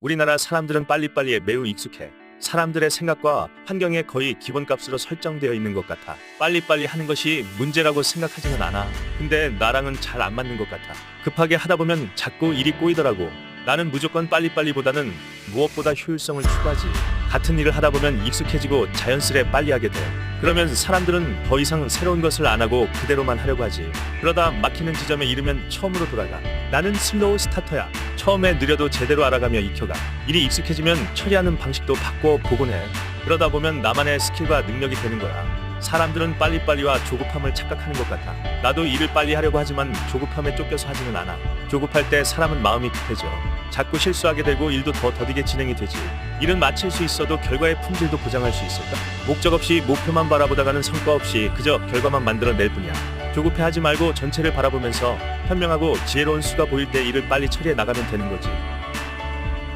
우리나라 사람들은 빨리빨리에 매우 익숙해. 사람들의 생각과 환경에 거의 기본값으로 설정되어 있는 것 같아. 빨리빨리 하는 것이 문제라고 생각하지는 않아. 근데 나랑은 잘 안 맞는 것 같아. 급하게 하다 보면 자꾸 일이 꼬이더라고. 나는 무조건 빨리빨리보다는 무엇보다 효율성을 추구하지. 같은 일을 하다 보면 익숙해지고 자연스레 빨리 하게 돼. 그러면 사람들은 더 이상 새로운 것을 안 하고 그대로만 하려고 하지. 그러다 막히는 지점에 이르면 처음으로 돌아가. 나는 슬로우 스타터야. 처음에 느려도 제대로 알아가며 익혀가. 일이 익숙해지면 처리하는 방식도 바꿔 보곤 해. 그러다 보면 나만의 스킬과 능력이 되는 거야. 사람들은 빨리빨리와 조급함을 착각하는 것 같아. 나도 일을 빨리 하려고 하지만 조급함에 쫓겨서 하지는 않아. 조급할 때 사람은 마음이 급해져. 자꾸 실수하게 되고 일도 더 더디게 진행이 되지. 일은 마칠 수 있어도 결과의 품질도 보장할 수 있을까? 목적 없이 목표만 바라보다가는 성과 없이 그저 결과만 만들어낼 뿐이야. 조급해 하지 말고 전체를 바라보면서 현명하고 지혜로운 수가 보일 때 일을 빨리 처리해 나가면 되는 거지.